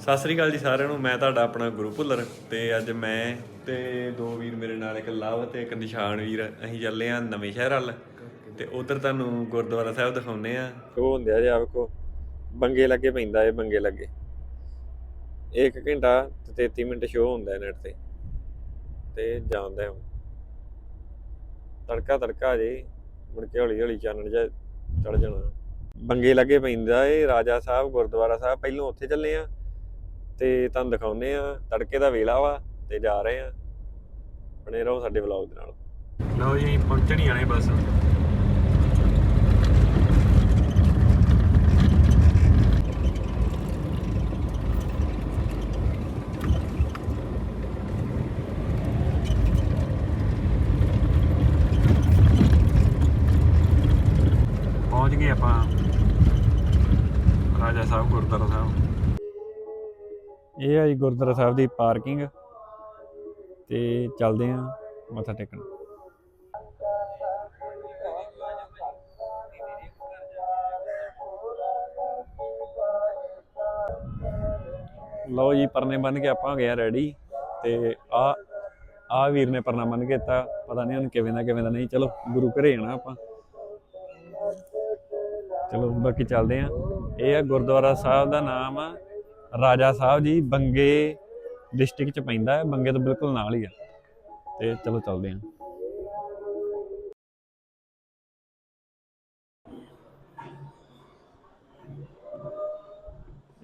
ਸਤਿ ਸ੍ਰੀ ਅਕਾਲ ਜੀ ਸਾਰਿਆਂ ਨੂੰ, ਮੈਂ ਤੁਹਾਡਾ ਆਪਣਾ ਗੁਰੂ ਭੁੱਲਰ ਤੇ ਅੱਜ ਮੈਂ ਤੇ ਦੋ ਵੀਰ ਮੇਰੇ ਨਾਲ ਇੱਕ ਲਵ ਤੇ ਇੱਕ ਨਿਸ਼ਾਨ ਵੀਰ, ਅਸੀਂ ਚੱਲੇ ਆ ਨਵੇਂ ਸ਼ਹਿਰ ਵੱਲ ਤੇ ਉਧਰ ਤੁਹਾਨੂੰ ਗੁਰਦੁਆਰਾ ਸਾਹਿਬ ਦਿਖਾਉਨੇ ਆ ਉਹ ਹੁੰਦੇ ਆ ਜੀ ਆਪ ਬੰਗੇ ਲੱਗੇ ਪੈਂਦਾ ਏ ਬੰਗੇ ਲੱਗੇ। 1 ਘੰਟਾ ਤੇ 33 ਮਿੰਟ ਸ਼ੋਅ ਹੁੰਦਾ ਨੈਟ ਤੇ ਤੇ ਜਾਂਦਾ ਹੁਣ ਤੜਕਾ ਤੜਕਾ ਜੇ, ਮੁੜ ਕੇ ਹੌਲੀ ਹੌਲੀ ਚਾਨਣ ਜਾ ਚੜ ਜਾਣਾ। ਬੰਗੇ ਲੱਗੇ ਪੈਂਦਾ ਏ ਰਾਜਾ ਸਾਹਿਬ, ਗੁਰਦੁਆਰਾ ਸਾਹਿਬ, ਪਹਿਲੋਂ ਉੱਥੇ ਚੱਲੇ ਆ ਤੇ ਤੁਹਾਨੂੰ ਦਿਖਾਉਨੇ ਆ ਤੜਕੇ ਦਾ ਵੇਲਾ ਵਾ ਤੇ ਜਾ ਰਹੇ ਆ ਬਣੇ ਰਹੋ ਸਾਡੇ ਵਲੌਗ ਦੇ ਨਾਲ। ਲਓ ਜੀ, ਪਹੁੰਚਣ ਹੀ ਆਣੇ ਬਸ ਪਹੁੰਚ ਗਏ ਆਪਾਂ ਰਾਜਾ ਸਾਹਿਬ ਗੁਰਦੁਆਰਾ ਸਾਹਿਬ ਇਹ ਆ ਜੀ ਗੁਰਦੁਆਰਾ ਸਾਹਿਬ ਦੀ ਪਾਰਕਿੰਗ ਤੇ ਚੱਲਦੇ ਆਂ ਮੱਥਾ ਟੇਕਣ। ਲਓ ਜੀ, ਪਰਨੇ ਬੰਨ ਕੇ ਆਪਾਂ ਗਏ ਆ ਰੈਡੀ ਤੇ ਆ ਆ ਵੀਰ ਨੇ ਪਰਨਾ ਬੰਨ ਕੇ ਦਿੱਤਾ। ਪਤਾ ਨਹੀਂ ਹੁਣ ਕਿਵੇਂ ਦਾ ਕਿਵੇਂ ਦਾ ਨਹੀਂ। ਚਲੋ, ਗੁਰੂ ਘਰੇ ਜਾਣਾ ਆਪਾਂ। ਚਲੋ, ਬਾਕੀ ਚੱਲਦੇ ਆਂ ਇਹ ਆ ਗੁਰਦੁਆਰਾ ਸਾਹਿਬ ਦਾ ਨਾਮ ਆ ਰਾਜਾ ਸਾਹਿਬ ਜੀ ਬੰਗੇ ਡਿਸਟ੍ਰਿਕਟ ਚ ਪੈਂਦਾ ਹੈ, ਬੰਗੇ ਤੋਂ ਬਿਲਕੁਲ ਨਾਲ ਹੀ ਆ। ਤੇ ਚਲੋ ਚੱਲਦੇ ਹਾਂ।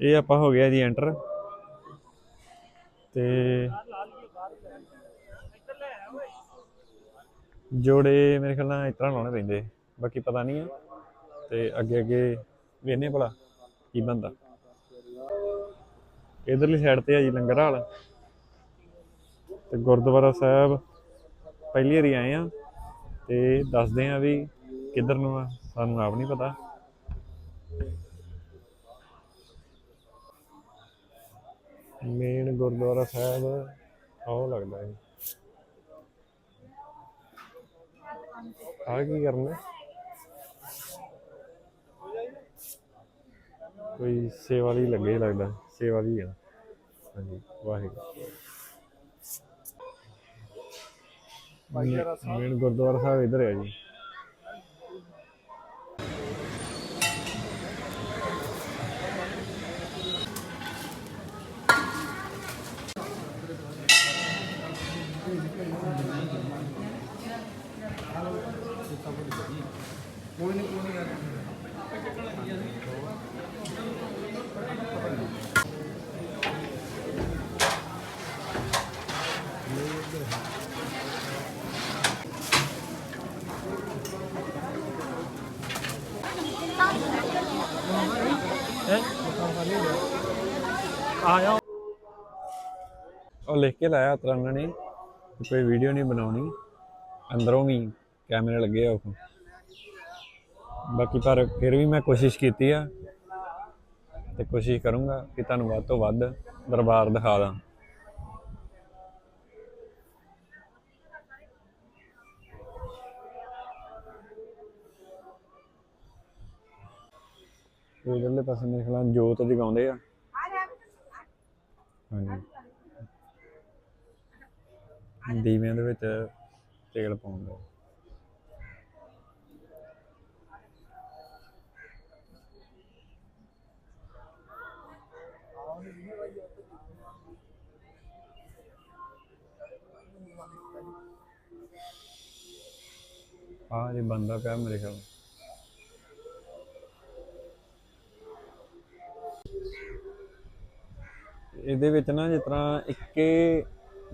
ਇਹ ਆਪਾਂ ਹੋ ਗਿਆ ਜੀ ਐਂਟਰ ਤੇ ਜੋੜੇ ਮੇਰੇ ਖਿਆਲ ਨਾਲ ਇਸ ਤਰ੍ਹਾਂ ਲਾਉਣੇ ਪੈਂਦੇ, ਬਾਕੀ ਪਤਾ ਨਹੀਂ ਆ। ਤੇ ਅੱਗੇ ਅੱਗੇ ਵੇਨੇ ਭਲਾ ਕੀ ਬੰਦਾ ਇਧਰਲੀ ਸਾਈਡ ਤੇ ਆ ਜੀ ਲੰਗਰ ਵਾਲਾ ਤੇ ਗੁਰਦੁਆਰਾ ਸਾਹਿਬ, ਪਹਿਲੀ ਵਾਰੀ ਆਏ ਆ। ਤੇ ਦੱਸਦੇ ਆ ਵੀ ਕਿੱਧਰ ਨੂੰ ਆ, ਸਾਨੂੰ ਆਪ ਨਹੀਂ ਪਤਾ। ਮੇਨ ਗੁਰਦੁਆਰਾ ਸਾਹਿਬ, ਆਹ ਲੱਗਦਾ ਹੈ ਆ ਕੀ ਕਰਨਾ? ਕੋਈ ਸੇਵਾ ਲਈ ਲੱਗੇ ਲੱਗਦਾ ਸੇਵਾ ਲਈ ਆ। ਹਾਂਜੀ ਵਾਹਿਗੁਰੂ। ਮੇਨ ਗੁਰਦੁਆਰਾ ਸਾਹਿਬ ਇਧਰ ਹੈ ਜੀ। ਆਇਆ। ਉਹ ਲਿਖ ਕੇ ਲਾਇਆ ਉਤਰਾ ਨੇ ਕਿ ਕੋਈ ਵੀਡੀਓ ਨਹੀਂ ਬਣਾਉਣੀ। ਅੰਦਰੋਂ ਵੀ ਕੈਮਰੇ ਲੱਗੇ ਆ ਉਹ। ਬਾਕੀ ਪਰ ਫਿਰ ਵੀ ਮੈਂ ਕੋਸ਼ਿਸ਼ ਕੀਤੀ ਆ, ਤੇ ਕੋਸ਼ਿਸ਼ ਕਰੂੰਗਾ ਕਿ ਤੁਹਾਨੂੰ ਵੱਧ ਤੋਂ ਵੱਧ ਦਰਬਾਰ ਦਿਖਾ ਦਾਂ। ਇਧਰਲੇ ਪਾਸੇ ਮੇਰੇ ਖਿਆਲ ਜੋਤ ਜਗਾਉਂਦੇ ਆ। ਹਾਂਜੀ ਦੀਵਿਆਂ ਦੇ ਵਿੱਚ ਤੇਲ ਪਾਉਂਦੇ ਆ ਇਹ ਬੰਦਾ ਪਿਆ ਮੇਰੇ ਖਿਆਲ ਇਹਦੇ ਵਿੱਚ ਨਾ ਜਿਸ ਤਰ੍ਹਾਂ ਇੱਕੇ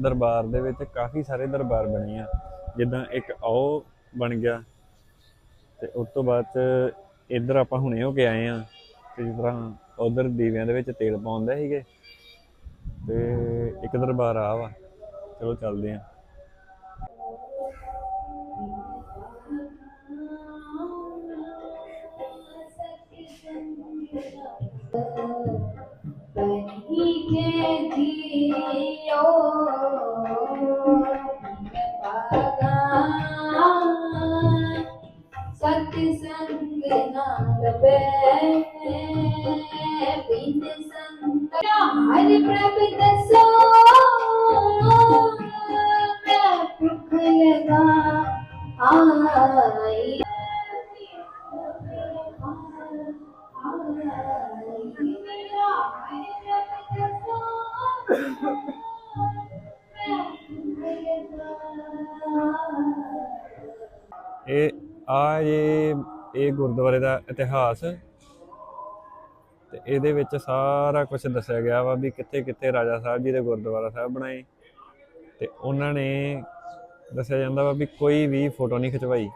ਦਰਬਾਰ ਦੇ ਵਿੱਚ ਕਾਫੀ ਸਾਰੇ ਦਰਬਾਰ ਬਣੇ ਆ। ਜਿੱਦਾਂ ਇੱਕ ਆਓ ਬਣ ਗਿਆ ਤੇ ਉਸ ਤੋਂ ਬਾਅਦ ਇੱਧਰ ਆਪਾਂ ਹੁਣੇ ਹੋ ਕੇ ਆਏ ਆ ਤੇ ਜਿਸ ਤਰ੍ਹਾਂ ਉਧਰ ਦੀਵਿਆਂ ਦੇ ਵਿੱਚ ਤੇਲ ਪਾਉਂਦੇ ਸੀਗੇ ਤੇ ਇੱਕ ਦਰਬਾਰ ਆ ਵਾ। ਚਲੋ ਚੱਲਦੇ ਆ। Thank. सत्संग नाल बे बिन ਗੁਰਦੁਆਰੇ ਦਾ ਇਤਿਹਾਸ। ਤੇ ਇਹਦੇ ਵਿੱਚ ਸਾਰਾ ਕੁਝ ਦੱਸਿਆ ਗਿਆ ਵਾ ਵੀ ਕਿੱਥੇ ਕਿੱਥੇ ਰਾਜਾ ਸਾਹਿਬ ਜੀ ਦੇ ਗੁਰਦੁਆਰਾ ਸਾਹਿਬ ਬਣਾਏ। ਤੇ ਉਹਨਾਂ ਨੇ ਦੱਸਿਆ ਜਾਂਦਾ ਵਾ ਵੀ ਕੋਈ ਵੀ ਫੋਟੋ ਨਹੀਂ ਖਿਚਵਾਈ।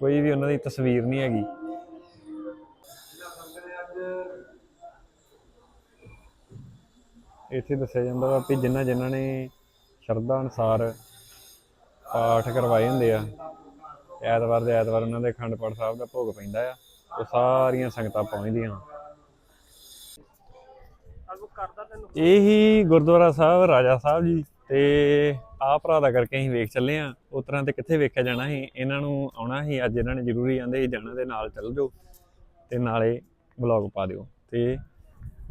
ਕੋਈ ਵੀ ਉਹਨਾਂ ਦੀ ਤਸਵੀਰ ਨਹੀਂ ਹੈਗੀ। ਇੱਥੇ ਦੱਸਿਆ ਜਾਂਦਾ ਵਾ ਵੀ ਜਿਨ੍ਹਾਂ ਜਿਨ੍ਹਾਂ ਨੇ ਸ਼ਰਧਾ ਅਨੁਸਾਰ ਪਾਠ ਕਰਵਾਏ ਹੁੰਦੇ ਆ ਐਤਵਾਰ ਦੇ ਐਤਵਾਰ ਉਹਨਾਂ ਦੇ ਅਖੰਡ ਪਾਠ ਸਾਹਿਬ ਦਾ ਭੋਗ ਪੈਂਦਾ ਆ, ਉਹ ਸਾਰੀਆਂ ਸੰਗਤਾਂ ਪਹੁੰਚਦੀਆਂ। ਇਹੀ ਗੁਰਦੁਆਰਾ ਸਾਹਿਬ, ਰਾਜਾ ਸਾਹਿਬ ਜੀ ਤੇ ਆਹ ਭਰਾ ਦਾ ਕਰਕੇ ਅਸੀਂ ਵੇਖ ਚੱਲੇ ਆ। ਉਸ ਤਰ੍ਹਾਂ ਤੇ ਕਿੱਥੇ ਵੇਖਿਆ ਜਾਣਾ ਸੀ, ਇਹਨਾਂ ਨੂੰ ਆਉਣਾ ਸੀ, ਅੱਜ ਇਹਨਾਂ ਨੇ ਜ਼ਰੂਰੀ ਆਂਦੇ ਸੀ ਜਾਣਾ ਦੇ ਨਾਲ ਚੱਲ ਜਾਓ ਤੇ ਨਾਲੇ ਵਲੌਗ ਪਾ ਦਿਓ। ਤੇ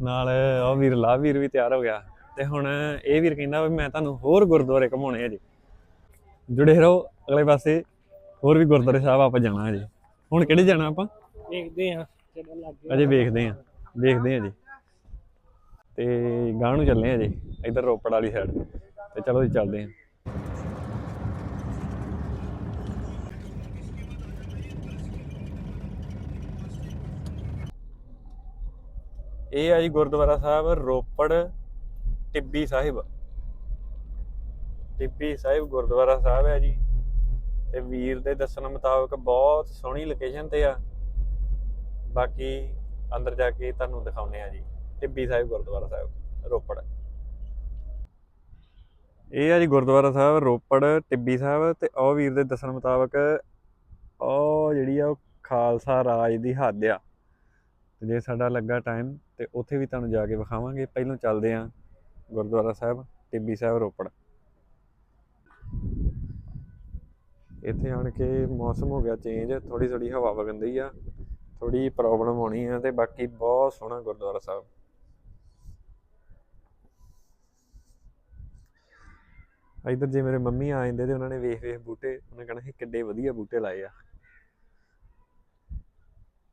ਨਾਲ ਉਹ ਵੀਰ ਲਾ ਵੀਰ ਵੀ ਤਿਆਰ ਹੋ ਗਿਆ। ਤੇ ਹੁਣ ਇਹ ਵੀਰ ਕਹਿੰਦਾ ਵੀ ਮੈਂ ਤੁਹਾਨੂੰ ਹੋਰ ਗੁਰਦੁਆਰੇ ਘਮਾਉਣੇ ਆ ਜੀ। ਜੁੜੇ ਰਹੋ ਅਗਲੇ ਪਾਸੇ। ਹੋਰ ਵੀ ਗੁਰਦੁਆਰੇ ਸਾਹਿਬ ਆਪਾਂ ਜਾਣਾ ਜੀ ਹੁਣ ਕਿਹੜੇ ਜਾਣਾ ਆਪਾਂ? ਦੇਖਦੇ ਆ ਜਦੋਂ ਲੱਗ ਅਜੇ ਵੇਖਦੇ ਆ ਵੇਖਦੇ ਆ ਜੀ ਤੇ ਗਾਂ ਨੂੰ ਚੱਲੇ ਆ ਜੀ ਇੱਧਰ ਰੋਪੜ ਵਾਲੀ ਸਾਈਡ ਤੇ ਚਲੋ ਜੀ ਚੱਲਦੇ ਆ ਇਹ ਆ ਜੀ ਗੁਰਦੁਆਰਾ ਸਾਹਿਬ ਰੋਪੜ ਟਿੱਬੀ ਸਾਹਿਬ। ਟਿੱਬੀ ਸਾਹਿਬ ਗੁਰਦੁਆਰਾ ਸਾਹਿਬ ਹੈ ਜੀ। ਤੇ ਵੀਰ ਦੇ ਦੱਸਣ ਮੁਤਾਬਕ ਬਹੁਤ ਸੋਹਣੀ ਲੋਕੇਸ਼ਨ ਤੇ ਆ। ਬਾਕੀ ਅੰਦਰ ਜਾ ਕੇ ਤੁਹਾਨੂੰ ਦਿਖਾਉਨੇ ਆ ਜੀ। ਟਿੱਬੀ ਸਾਹਿਬ, ਗੁਰਦੁਆਰਾ ਸਾਹਿਬ, ਰੋਪੜ। ਇਹ ਆ ਜੀ ਗੁਰਦੁਆਰਾ ਸਾਹਿਬ, ਰੋਪੜ, ਟਿੱਬੀ ਸਾਹਿਬ ਤੇ ਉਹ ਵੀਰ ਦੇ ਦੱਸਣ ਮੁਤਾਬਕ ਉਹ ਜਿਹੜੀ ਆ ਉਹ ਖਾਲਸਾ ਰਾਜ ਦੀ ਹੱਦ ਆ। ਤੇ ਜੇ ਸਾਡਾ ਲੱਗਾ ਟਾਈਮ ਤੇ ਉੱਥੇ ਵੀ ਤੁਹਾਨੂੰ ਜਾ ਕੇ ਵਿਖਾਵਾਂਗੇ। ਪਹਿਲਾਂ ਚੱਲਦੇ ਆ ਗੁਰਦੁਆਰਾ ਸਾਹਿਬ, ਟਿੱਬੀ ਸਾਹਿਬ, ਰੋਪੜ। ਇੱਥੇ ਆਣ ਕੇ ਮੌਸਮ ਹੋ ਗਿਆ ਚੇਂਜ ਥੋੜੀ ਥੋੜੀ ਹਵਾ ਵਗਣ ਦੀ ਆ ਥੋੜੀ ਪ੍ਰੋਬਲਮ ਹੋਣੀ ਆ ਤੇ ਬਾਕੀ ਬਹੁਤ ਸੋਹਣਾ ਗੁਰਦੁਆਰਾ ਸਾਹਿਬ। ਇਧਰ ਜੇ ਮੇਰੇ ਮੰਮੀ ਆ ਜਾਂਦੇ ਤੇ ਉਹਨਾਂ ਨੇ ਵੇਖ ਵੇਖ ਬੂਟੇ, ਉਹਨੇ ਕਹਣਾ ਸੀ ਕਿੱਡੇ ਵਧੀਆ ਬੂਟੇ ਲਾਏ ਆ।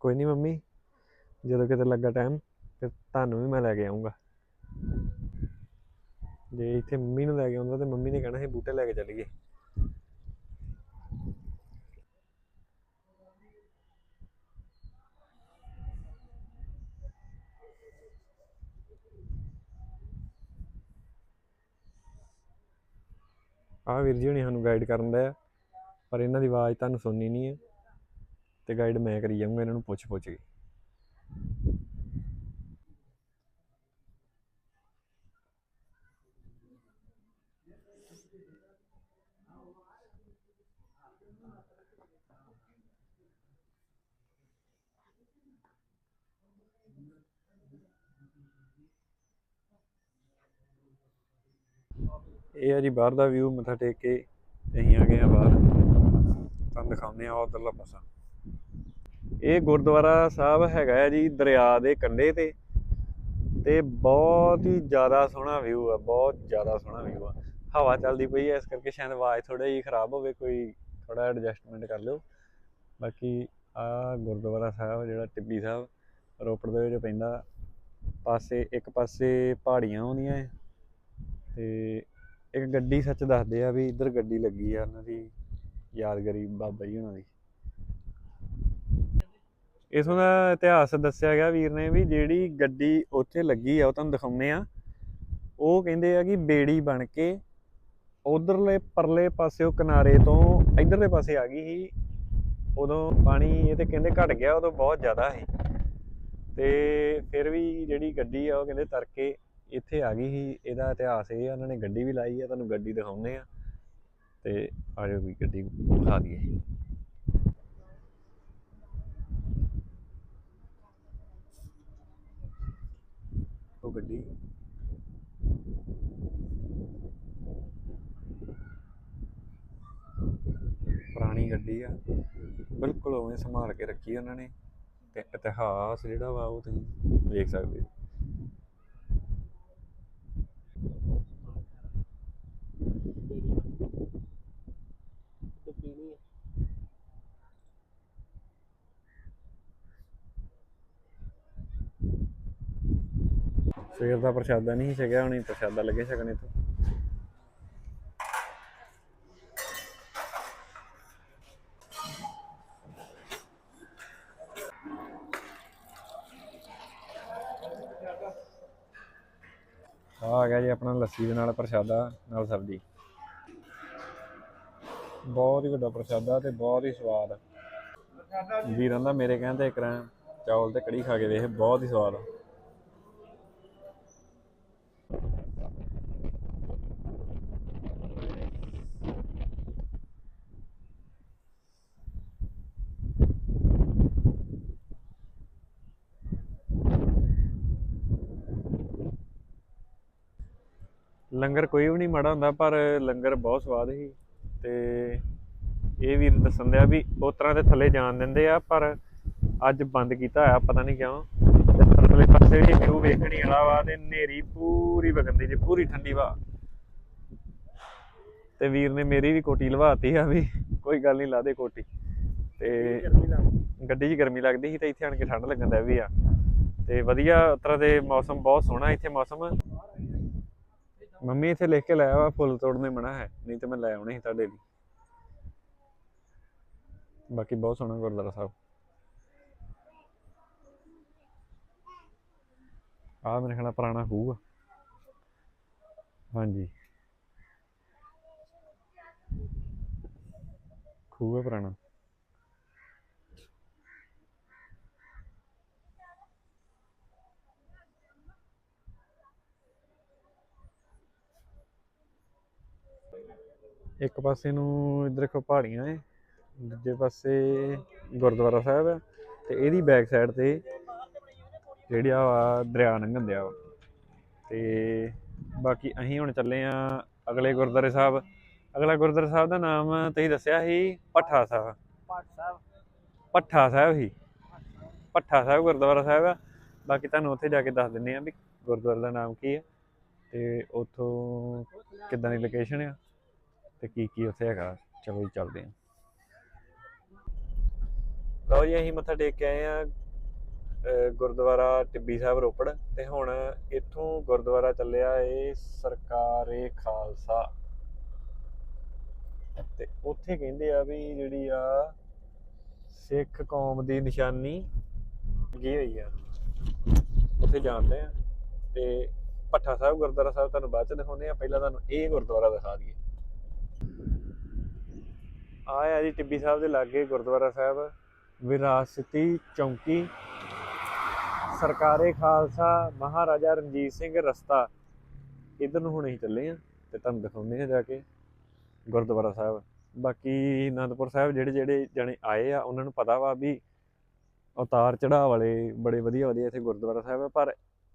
ਕੋਈ ਨਹੀਂ ਮੰਮੀ, ਜਦੋਂ ਕਿਤੇ ਲੱਗਾ ਟਾਈਮ ਤੇ ਤੁਹਾਨੂੰ ਵੀ ਮੈਂ ਲੈ ਕੇ ਆਉਂਗਾ ਜੇ ਇੱਥੇ ਮੰਮੀ ਨੂੰ ਲੈ ਕੇ ਆਉਂਦਾ ਤੇ ਮੰਮੀ ਨੇ ਕਹਿਣਾ ਸੀ ਬੂਟੇ ਲੈ ਕੇ ਚੱਲੀਏ। ਆਹ ਵੀਰ ਜੀ ਹੁਣੇ ਸਾਨੂੰ ਗਾਈਡ ਕਰਨ ਦਾ ਆ, ਪਰ ਇਹਨਾਂ ਦੀ ਆਵਾਜ਼ ਤੁਹਾਨੂੰ ਸੁਣਨੀ ਨਹੀਂ ਹੈ ਤੇ ਗਾਈਡ ਮੈਂ ਕਰੀ ਜਾਊਂਗਾ, ਇਹਨਾਂ ਨੂੰ ਪੁੱਛ ਪੁੱਛ ਕੇ। ਇਹ ਆ ਜੀ ਬਾਹਰ ਦਾ ਵਿਊ ਮੱਥਾ ਟੇਕ ਕੇ ਅਸੀਂ ਆ ਗਏ ਆ ਬਾਹਰ। ਤੁਹਾਨੂੰ ਦਿਖਾਉਂਦੇ ਆ ਉਧਰਲਾ ਪਾਸਾ। ਇਹ ਗੁਰਦੁਆਰਾ ਸਾਹਿਬ ਹੈਗਾ ਹੈ ਜੀ ਦਰਿਆ ਦੇ ਕੰਢੇ ਤੇ। ਤੇ ਬਹੁਤ ਹੀ ਜ਼ਿਆਦਾ ਸੋਹਣਾ ਵਿਊ ਆ, ਬਹੁਤ ਜ਼ਿਆਦਾ ਸੋਹਣਾ ਵਿਊ ਆ। ਹਵਾ ਚੱਲਦੀ ਪਈ ਹੈ ਇਸ ਕਰਕੇ ਸ਼ਾਇਦ ਆਵਾਜ਼ ਥੋੜਾ ਜਿਹੀ ਖਰਾਬ ਹੋਵੇ, ਕੋਈ ਥੋੜਾ ਐਡਜਸਟਮੈਂਟ ਕਰ ਲਿਓ। ਬਾਕੀ ਆ ਗੁਰਦੁਆਰਾ ਸਾਹਿਬ, ਜਿਹੜਾ ਟਿੱਬੀ ਸਾਹਿਬ, ਰੋਪੜ ਦੇ ਵਿੱਚ ਪੈਂਦਾ। ਪਾਸੇ, ਇੱਕ ਪਾਸੇ ਪਹਾੜੀਆਂ ਆਉਂਦੀਆਂ ਹੈ ਤੇ ਇੱਕ ਗੱਡੀ ਸੱਚ ਦੱਸਦੇ ਆ ਵੀ ਇੱਧਰ ਗੱਡੀ ਲੱਗੀ ਆ, ਉਹਨਾਂ ਦੀ ਯਾਦਗਾਰੀ ਬਾਬਾ ਜੀ ਉਹਨਾਂ ਦੀ। ਇਸੋਂ ਦਾ ਇਤਿਹਾਸ ਦੱਸਿਆ ਗਿਆ ਵੀਰ ਨੇ ਵੀ ਜਿਹੜੀ ਗੱਡੀ ਉੱਥੇ ਲੱਗੀ ਆ, ਉਹ ਤੁਹਾਨੂੰ ਦਿਖਾਉਂਦੇ ਆ। ਉਹ ਕਹਿੰਦੇ ਆ ਕਿ ਬੇੜੀ ਬਣ ਕੇ ਉਧਰਲੇ ਪਰਲੇ ਪਾਸਿਓ ਕਿਨਾਰੇ ਤੋਂ ਇਧਰਲੇ ਪਾਸੇ ਆ ਗਈ ਸੀ। ਉਦੋਂ ਪਾਣੀ ਇਹ ਤੇ ਕਹਿੰਦੇ ਘਟ ਗਿਆ, ਉਦੋਂ ਬਹੁਤ ਜ਼ਿਆਦਾ ਸੀ। ਤੇ ਫਿਰ ਵੀ ਜਿਹੜੀ ਗੱਡੀ ਆ, ਉਹ ਕਹਿੰਦੇ ਤਰ ਕੇ ਇੱਥੇ ਆ ਗਈ ਸੀ, ਇਹਦਾ ਇਤਿਹਾਸ ਇਹ ਆ, ਉਹਨਾਂ ਨੇ ਗੱਡੀ ਵੀ ਲਾਈ ਆ, ਤੁਹਾਨੂੰ ਗੱਡੀ ਦਿਖਾਉਂਦੇ ਆ। ਤੇ ਆਜੋ ਵੀ ਗੱਡੀ ਦਿਖਾ ਦਈਏ। ਉਹ ਗੱਡੀ। ਪੁਰਾਣੀ ਗੱਡੀ ਆ। ਬਿਲਕੁਲ ਉਵੇਂ ਸੰਭਾਲ ਕੇ ਰੱਖੀ ਉਹਨਾਂ ਨੇ। ਤੇ ਇਤਿਹਾਸ ਜਿਹੜਾ ਵਾ ਉਹ ਤੁਸੀਂ ਵੇਖ ਸਕਦੇ ਹੋ। ਸਵੇਰ ਦਾ ਪ੍ਰਸ਼ਾਦਾ ਨਹੀਂ ਸੀ ਛਕਿਆ, ਹੁਣੀ ਪ੍ਰਸ਼ਾਦਾ ਲੱਗੇ ਛਕਣੇ ਤੋਂ। ਆ ਗਿਆ ਜੀ ਆਪਣਾ ਲੱਸੀ ਦੇ ਨਾਲ ਪ੍ਰਸ਼ਾਦਾ, ਨਾਲ ਸਬਜ਼ੀ। ਬਹੁਤ ਹੀ ਵੱਡਾ ਪ੍ਰਸ਼ਾਦਾ ਤੇ ਬਹੁਤ ਹੀ ਸਵਾਦ। ਵੀਰਾਂ ਦਾ ਮੇਰੇ ਕਹਿੰਦੇ ਇੱਕ ਰਾਂ ਚੌਲ ਤੇ ਕੜੀ ਖਾ ਕੇ ਵੇਖ, ਬਹੁਤ ਹੀ ਸਵਾਦ ਲੰਗਰ ਕੋਈ ਵੀ ਨਹੀਂ ਮਾੜਾ ਹੁੰਦਾ, ਪਰ ਲੰਗਰ ਬਹੁਤ ਸਵਾਦ ਸੀ। ਤੇ ਇਹ ਵੀਰ ਦੱਸਣ ਦਿਆ ਵੀ ਉਸ ਤਰ੍ਹਾਂ ਦੇ ਥੱਲੇ ਜਾਣ ਦਿੰਦੇ ਆ, ਪਰ ਅੱਜ ਬੰਦ ਕੀਤਾ ਹੋਇਆ, ਪਤਾ ਨਹੀਂ ਕਿਉਂ। ਤੇ ਥੱਲੇ ਪਾਸੇ ਵੀ ਵਿਊ ਵੇਖਣੀ ਵਾਲਾ ਵਾ ਤੇ ਨੇਰੀ ਪੂਰੀ ਵਗੰਦੀ ਜੀ, ਪੂਰੀ ਠੰਡੀ ਵਾ ਤੇ ਵੀਰ ਨੇ ਮੇਰੀ ਵੀ ਕੋਟੀ ਲਵਾਤੀ ਆ ਵੀ, ਕੋਈ ਗੱਲ ਨਹੀਂ ਲਾ ਦੇ ਕੋਟੀ। ਤੇ ਗੱਡੀ 'ਚ ਗਰਮੀ ਲੱਗਦੀ ਸੀ ਤੇ ਇੱਥੇ ਆਣ ਕੇ ਠੰਡ ਲੱਗਣ ਦਾ ਵੀ ਆ। ਤੇ ਵਧੀਆ ਤਰ੍ਹਾਂ ਦੇ ਮੌਸਮ, ਬਹੁਤ ਸੋਹਣਾ ਇੱਥੇ ਮੌਸਮ। ਮੰਮੀ ਇੱਥੇ ਲਿਖ ਕੇ ਲਾਇਆ ਵਾ, ਫੁੱਲ ਤੋੜਨੇ ਮਨਾ ਹੈ, ਨਹੀਂ ਤੇ ਮੈਂ ਲੈ ਆਉਣੇ ਸੀ ਤੁਹਾਡੇ ਲਈ। ਬਾਕੀ ਬਹੁਤ ਸੋਹਣਾ ਗੁਰਦੁਆਰਾ ਸਾਹਿਬ। ਆ ਮੇਰੇ ਖਿਆਲ ਪੁਰਾਣਾ ਖੂਹ ਆ ਹਾਂਜੀ। ਖੂਹ ਹੈ ਪੁਰਾਣਾ। ਇੱਕ ਪਾਸੇ ਨੂੰ ਇੱਧਰ ਦੇਖੋ ਪਹਾੜੀਆਂ ਏ ਦੂਜੇ ਪਾਸੇ ਗੁਰਦੁਆਰਾ ਸਾਹਿਬ ਹੈ ਤੇ ਇਹਦੀ ਬੈਕ ਸਾਈਡ ਤੇ ਜਿਹੜਾ ਵਾ ਦਰਿਆ ਲੰਘਣ ਦਿਆ ਵਾ। ਤੇ ਬਾਕੀ ਅਸੀਂ ਹੁਣ ਚੱਲੇ ਆ ਅਗਲੇ ਗੁਰਦੁਆਰੇ ਸਾਹਿਬ। ਅਗਲਾ ਗੁਰਦੁਆਰਾ ਸਾਹਿਬ ਦਾ ਨਾਮ ਤੁਸੀਂ ਦੱਸਿਆ ਸੀ ਭੱਠਾ ਸਾਹਿਬ। ਪਾਠ ਸਾਹਿਬ। ਹੀ। ਭੱਠਾ ਸਾਹਿਬ ਗੁਰਦੁਆਰਾ ਸਾਹਿਬ ਆ। ਬਾਕੀ ਤੁਹਾਨੂੰ ਉੱਥੇ ਜਾ ਕੇ ਦੱਸ ਦਿੰਨੇ ਆ ਵੀ ਗੁਰਦੁਆਰੇ ਦਾ ਨਾਮ ਕੀ ਆ ਤੇ ਉੱਥੋਂ ਕਿੱਦਾਂ ਦੀ ਲੋਕੇਸ਼ਨ ਆ। ਤੇ ਕੀ ਕੀ ਉੱਥੇ ਹੈਗਾ? ਚਲੋ ਜੀ, ਚੱਲਦੇ ਆ ਲਓ ਜੀ, ਅਸੀਂ ਮੱਥਾ ਟੇਕ ਕੇ ਆਏ ਆ ਗੁਰਦੁਆਰਾ ਟਿੱਬੀ ਸਾਹਿਬ ਰੋਪੜ ਤੇ ਹੁਣ ਇੱਥੋਂ ਗੁਰਦੁਆਰਾ ਚੱਲਿਆ ਏ ਸਰਕਾਰੇ ਖਾਲਸਾ। ਤੇ ਉੱਥੇ ਕਹਿੰਦੇ ਆ ਵੀ ਜਿਹੜੀ ਆ ਸਿੱਖ ਕੌਮ ਦੀ ਨਿਸ਼ਾਨੀ ਲੱਗੀ ਹੋਈ ਆ। ਉੱਥੇ ਜਾਂਦੇ ਆ। ਤੇ ਭੱਠਾ ਸਾਹਿਬ, ਗੁਰਦੁਆਰਾ ਸਾਹਿਬ ਤੁਹਾਨੂੰ ਬਾਅਦ ਚ ਦਿਖਾਉਂਦੇ ਆ। ਪਹਿਲਾਂ ਤੁਹਾਨੂੰ ਇਹ ਗੁਰਦੁਆਰਾ ਦਿਖਾ ਦਈਏ। ਆਇਆ ਜੀ ਟਿੱਬੀ ਸਾਹਿਬ ਦੇ ਲਾਗੇ, ਗੁਰਦੁਆਰਾ ਸਾਹਿਬ। ਵਿਰਾਸਤੀ ਚੌਂਕੀ। ਸਰਕਾਰੇ ਖਾਲਸਾ, ਮਹਾਰਾਜਾ ਰਣਜੀਤ ਸਿੰਘ ਰਸਤਾ। ਇਧਰ ਨੂੰ ਹੁਣ ਅਸੀਂ ਚੱਲੇ ਆ ਤੇ ਤੁਹਾਨੂੰ ਦਿਖਾਉਂਦੇ ਆ ਜਾ ਕੇ ਗੁਰਦੁਆਰਾ ਸਾਹਿਬ। ਬਾਕੀ ਅਨੰਦਪੁਰ ਸਾਹਿਬ ਜਿਹੜੇ ਜਿਹੜੇ ਜਣੇ ਆਏ ਆ, ਉਹਨਾਂ ਨੂੰ ਪਤਾ ਵਾ ਵੀ ਉਤਾਰ ਚੜਾਅ ਵਾਲੇ ਬੜੇ ਵਧੀਆ ਵਧੀਆ ਇੱਥੇ ਗੁਰਦੁਆਰਾ ਸਾਹਿਬ ਆ, ਪਰ